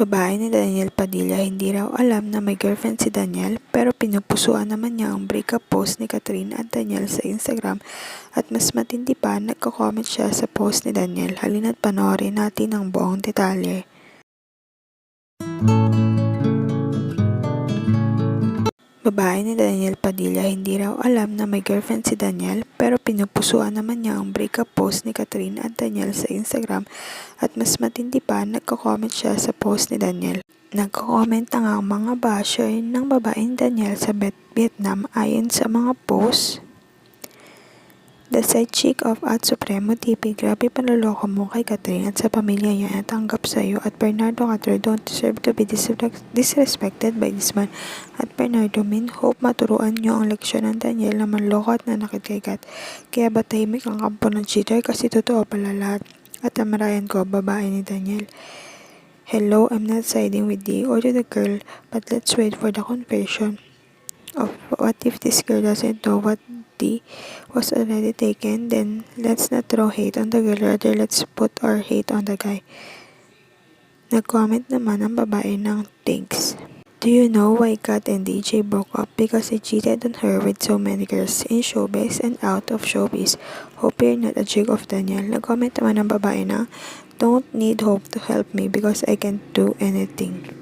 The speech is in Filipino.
Babae ni Daniel Padilla hindi raw alam na may girlfriend si Daniel pero pinupusuan naman niya ang breakup post ni Catherine at Daniel sa Instagram at mas matindi pa nagko-comment siya sa post ni Daniel. Halina't panoorin natin ang buong detalye. Babae ni Daniel Padilla hindi raw alam na may girlfriend si Daniel pero pinupusuan naman niya ang breakup post ni Catherine at Daniel sa Instagram at mas matindi pa nagko-comment siya sa post ni Daniel. Nagko-comment na nga ang mga basher ng babaeng Daniel sa Vietnam ayon sa mga post. The side chick of at Supremo TV, grabe panloloko mo kay Catherine at sa pamilya niya na tanggap sa'yo at Bernardo Catro don't deserve to be disrespect- disrespected by this man. At Bernardo Min, hope maturuan niyo ang leksyon ng Daniel na manloko at nanakit kay Kat. Kaya ba tahimik ang kampo ng cheater kasi totoo pala lahat. At ang marayan ko, babae ni Daniel. Hello, I'm not siding with D or the girl, but let's wait for the confession of what if this girl doesn't know what D was already taken, then let's not throw hate on the girl, rather let's put our hate on the guy. Nag-comment naman ang babae ng thanks. Do you know why Kat and DJ broke up? Because he cheated on her with so many girls in showbiz and out of showbiz. Hope you're not a chick of Daniel. Nag-comment naman ang babae na, Don't need hope to help me because I can't do anything.